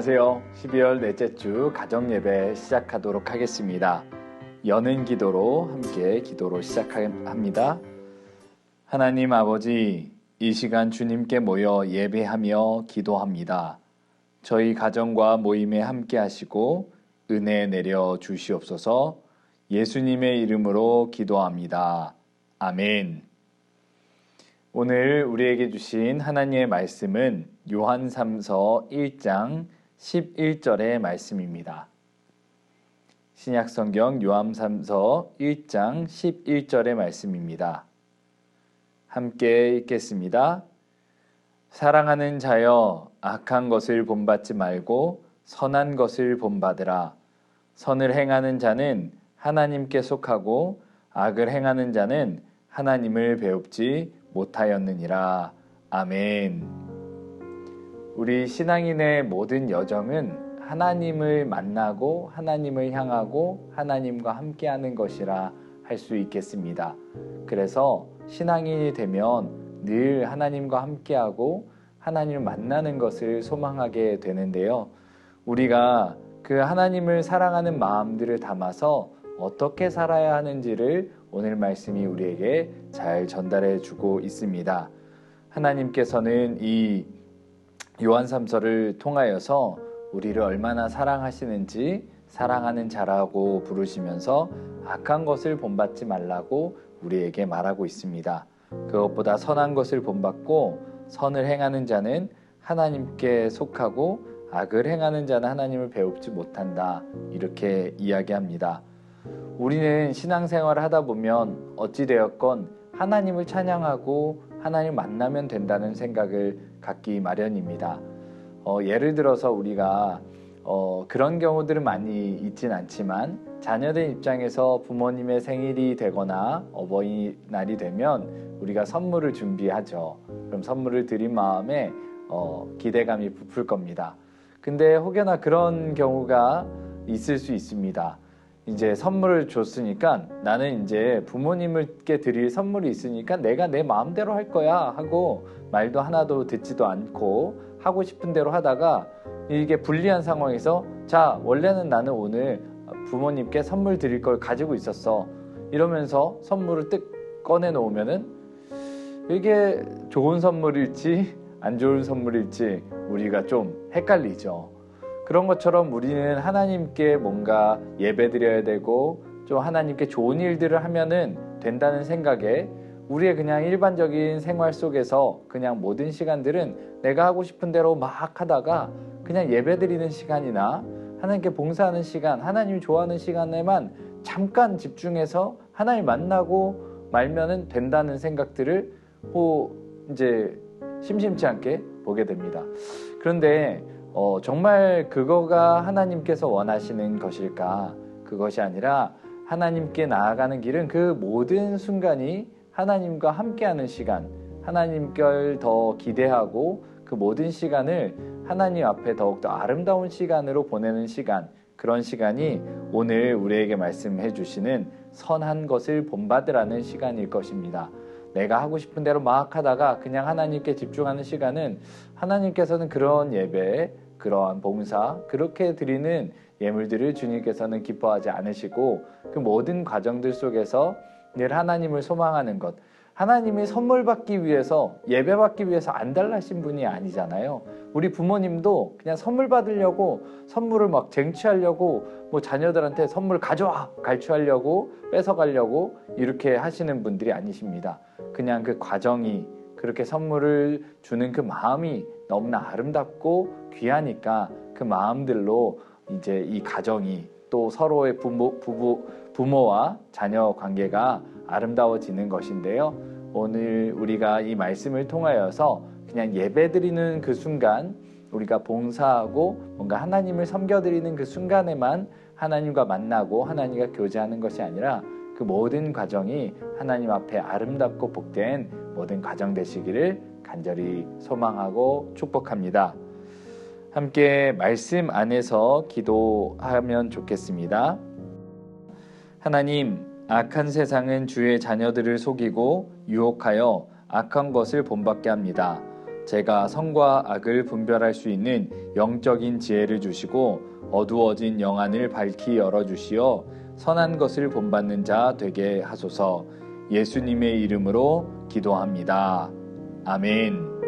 안녕하세요. 12월 넷째 주 가정 예배 시작하도록 하겠습니다. 여는 기도로 함께 기도로 시작합니다. 하나님 아버지, 이 시간 주님께 모여 예배하며 기도합니다. 저희 가정과 모임에 함께 하시고 은혜 내려 주시옵소서 예수님의 이름으로 기도합니다. 아멘. 오늘 우리에게 주신 하나님의 말씀은 요한 3서 1장 11절의 말씀입니다. 신약 성경 요한 3서 1장 11절의 말씀입니다. 함께 읽겠습니다. 사랑하는 자여 악한 것을 본받지 말고 선한 것을 본받으라. 선을 행하는 자는 하나님께 속하고 악을 행하는 자는 하나님을 배웁지 못하였느니라. 아멘. 우리 신앙인의 모든 여정은 하나님을 만나고 하나님을 향하고 하나님과 함께하는 것이라 할 수 있겠습니다. 그래서 신앙인이 되면 늘 하나님과 함께하고 하나님을 만나는 것을 소망하게 되는데요. 우리가 그 하나님을 사랑하는 마음들을 담아서 어떻게 살아야 하는지를 오늘 말씀이 우리에게 잘 전달해 주고 있습니다. 하나님께서는 이 요한 3서를 통하여서 우리를 얼마나 사랑하시는지 사랑하는 자라고 부르시면서 악한 것을 본받지 말라고 우리에게 말하고 있습니다. 그것보다 선한 것을 본받고 선을 행하는 자는 하나님께 속하고 악을 행하는 자는 하나님을 배웁지 못한다. 이렇게 이야기합니다. 우리는 신앙생활을 하다 보면 어찌되었건 하나님을 찬양하고 하나님 만나면 된다는 생각을 갖기 마련입니다. 어, 예를 들어서 우리가 어, 그런 경우들은 많이 있진 않지만 자녀들 입장에서 부모님의 생일이 되거나 어버이날이 되면 우리가 선물을 준비하죠. 그럼 선물을 드린 마음에 어, 기대감이 부풀 겁니다. 근데 혹여나 그런 경우가 있을 수 있습니다. 이제 선물을 줬으니까 나는 이제 부모님께 드릴 선물이 있으니까 내가 내 마음대로 할 거야 하고 말도 하나도 듣지도 않고 하고 싶은 대로 하다가 이게 불리한 상황에서 자 원래는 나는 오늘 부모님께 선물 드릴 걸 가지고 있었어 이러면서 선물을 뜩 꺼내 놓으면은 이게 좋은 선물일지 안 좋은 선물일지 우리가 좀 헷갈리죠. 그런 것처럼 우리는 하나님께 뭔가 예배드려야 되고 좀 하나님께 좋은 일들을 하면은 된다는 생각에 우리의 그냥 일반적인 생활 속에서 그냥 모든 시간들은 내가 하고 싶은 대로 막 하다가 그냥 예배드리는 시간이나 하나님께 봉사하는 시간, 하나님이 좋아하는 시간에만 잠깐 집중해서 하나님 만나고 말면은 된다는 생각들을 뭐 이제 심심치 않게 보게 됩니다. 그런데 어, 정말 그거가 하나님께서 원하시는 것일까? 그것이 아니라 하나님께 나아가는 길은 그 모든 순간이 하나님과 함께하는 시간, 하나님께 더 기대하고 그 모든 시간을 하나님 앞에 더욱더 아름다운 시간으로 보내는 시간, 그런 시간이 오늘 우리에게 말씀해 주시는 선한 것을 본받으라는 시간일 것입니다. 내가 하고 싶은 대로 막 하다가 그냥 하나님께 집중하는 시간은 하나님께서는 그런 예배, 그러한 봉사, 그렇게 드리는 예물들을 주님께서는 기뻐하지 않으시고 그 모든 과정들 속에서 늘 하나님을 소망하는 것, 하나님이 선물 받기 위해서 예배 받기 위해서 안 달라신 분이 아니잖아요. 우리 부모님도 그냥 선물 받으려고 선물을 막 쟁취하려고 뭐 자녀들한테 선물 가져와 갈취하려고 뺏어 가려고 이렇게 하시는 분들이 아니십니다. 그냥 그 과정이 그렇게 선물을 주는 그 마음이 너무나 아름답고 귀하니까 그 마음들로 이제 이 가정이 또 서로의 부모, 부부, 부모와 자녀 관계가 아름다워지는 것인데요. 오늘 우리가 이 말씀을 통하여서 그냥 예배 드리는 그 순간 우리가 봉사하고 뭔가 하나님을 섬겨드리는 그 순간에만 하나님과 만나고 하나님과 교제하는 것이 아니라 그 모든 과정이 하나님 앞에 아름답고 복된 모든 과정 되시기를 간절히 소망하고 축복합니다. 함께 말씀 안에서 기도하면 좋겠습니다. 하나님, 악한 세상은 주의 자녀들을 속이고 유혹하여 악한 것을 본받게 합니다. 제가 선과 악을 분별할 수 있는 영적인 지혜를 주시고 어두워진 영안을 밝히 열어주시어 선한 것을 본받는 자 되게 하소서 예수님의 이름으로 기도합니다. 아멘.